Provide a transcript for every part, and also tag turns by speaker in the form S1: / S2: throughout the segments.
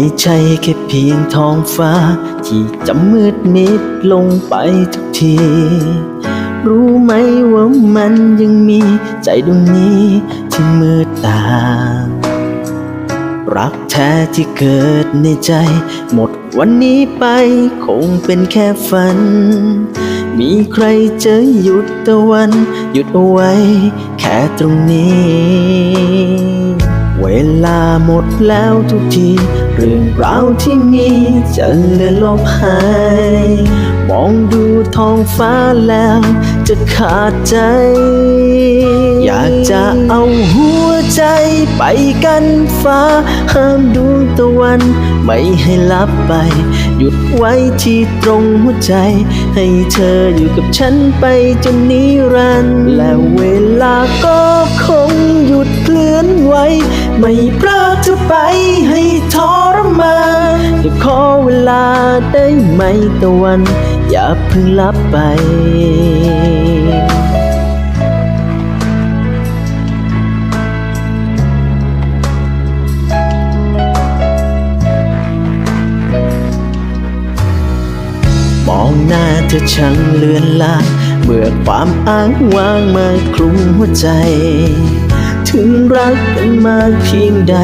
S1: ไม่ใช่แค่เพียงท้องฟ้า ที่จะมืดมิดลงไปทุกที รู้ไหมว่ามันยังมีใจดวงนี้ที่มืดตารักแท้ที่เกิดในใจ หมดวันนี้ไปคงเป็นแค่ฝัน มีใครจะหยุดตะวัน หยุดเอาไว้แค่ตรงนี้ เวลาหมดแล้วทุกที เรื่องราวที่มีจะเลือนลบหาย มองดูท้องฟ้าแล้วจะขาดใจ อยากจะเอาหัวใจไปกันฟ้า ห้ามดวงตะวันไม่ให้ลับไป หยุดไว้ที่ตรงหัวใจ ให้เธออยู่กับฉันไปจนนิรันดร์และเวลาก็คงหยุดเคลื่อนไหว ไม่พรากเธอไปให้ทรมานจะขอเวลาได้ไหมตะวัน อย่าเพิ่งลับไปมองหน้าเธอช่างเลือนลางเมื่อความอ้างว้างมาคลุมหัวใจ กกันมากเพียงใด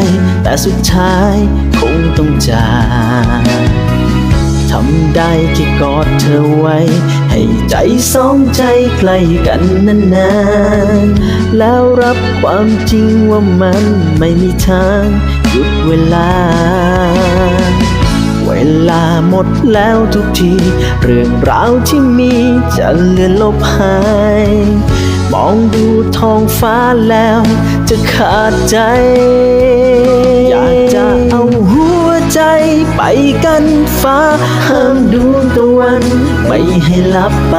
S1: แต่สุดท้ายคงต้องจากทำได้แค่กอดเธอไว้ ให้ใจสองใจใกล้กันนานๆ แล้วรับความจริงว่ามันไม่มีทางหยุดเวลาเวลาหมดแล้วทุกที เรื่องราวที่มีจะเลือนลบหาย มองดูท้องฟ้าแล้ว จะขาดใจ อยากจะเอาหัวใจไปกันฟ้าห้ามดวงตะวัน ไม่ให้ลับไป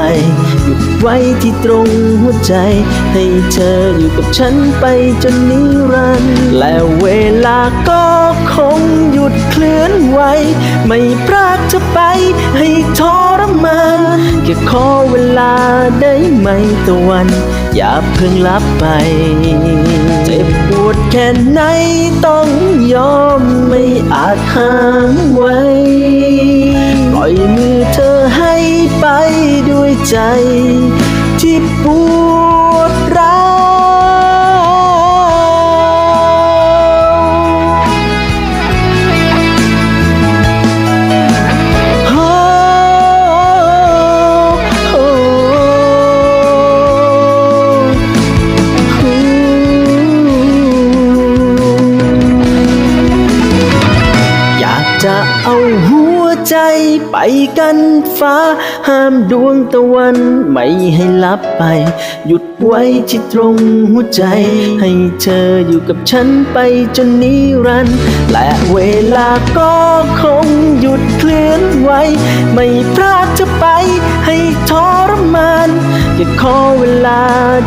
S1: หยุดไว้ที่ตรงหัวใจ ให้เธออยู่กับฉันไปจนนิรันดร์และเวลาก็คงหยุดเคลื่อนไหวไม่พรากเธอไปให้ทรมานแค่ขอเวลาได้ไหมตะวัน อย่าเพิ่งลับไป เจ็บปวดแค่ไหนต้องยอมไม่อาจห้ามไว้ ปล่อยมือเธอให้ไปด้วยใจที่ปวด จะเอาหัวใจไปกันฟ้า ห้ามดวงตะวันไม่ให้ลับไป หยุดไว้ที่ตรงหัวใจ ให้เธออยู่กับฉันไปจนนิรันดร์และเวลาก็คงหยุดเคลื่อนไหวไม่พลาดจะไปให้ทรมานอยาขอเวลา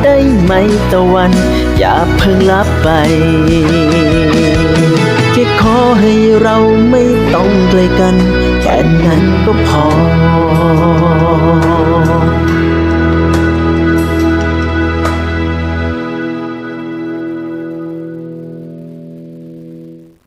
S1: ได้ไหมตะวัน อย่าเพิ่งลับไปแค่ขอให้เราไม่ ต้องด้วยกัน แค่นั้นก็พอ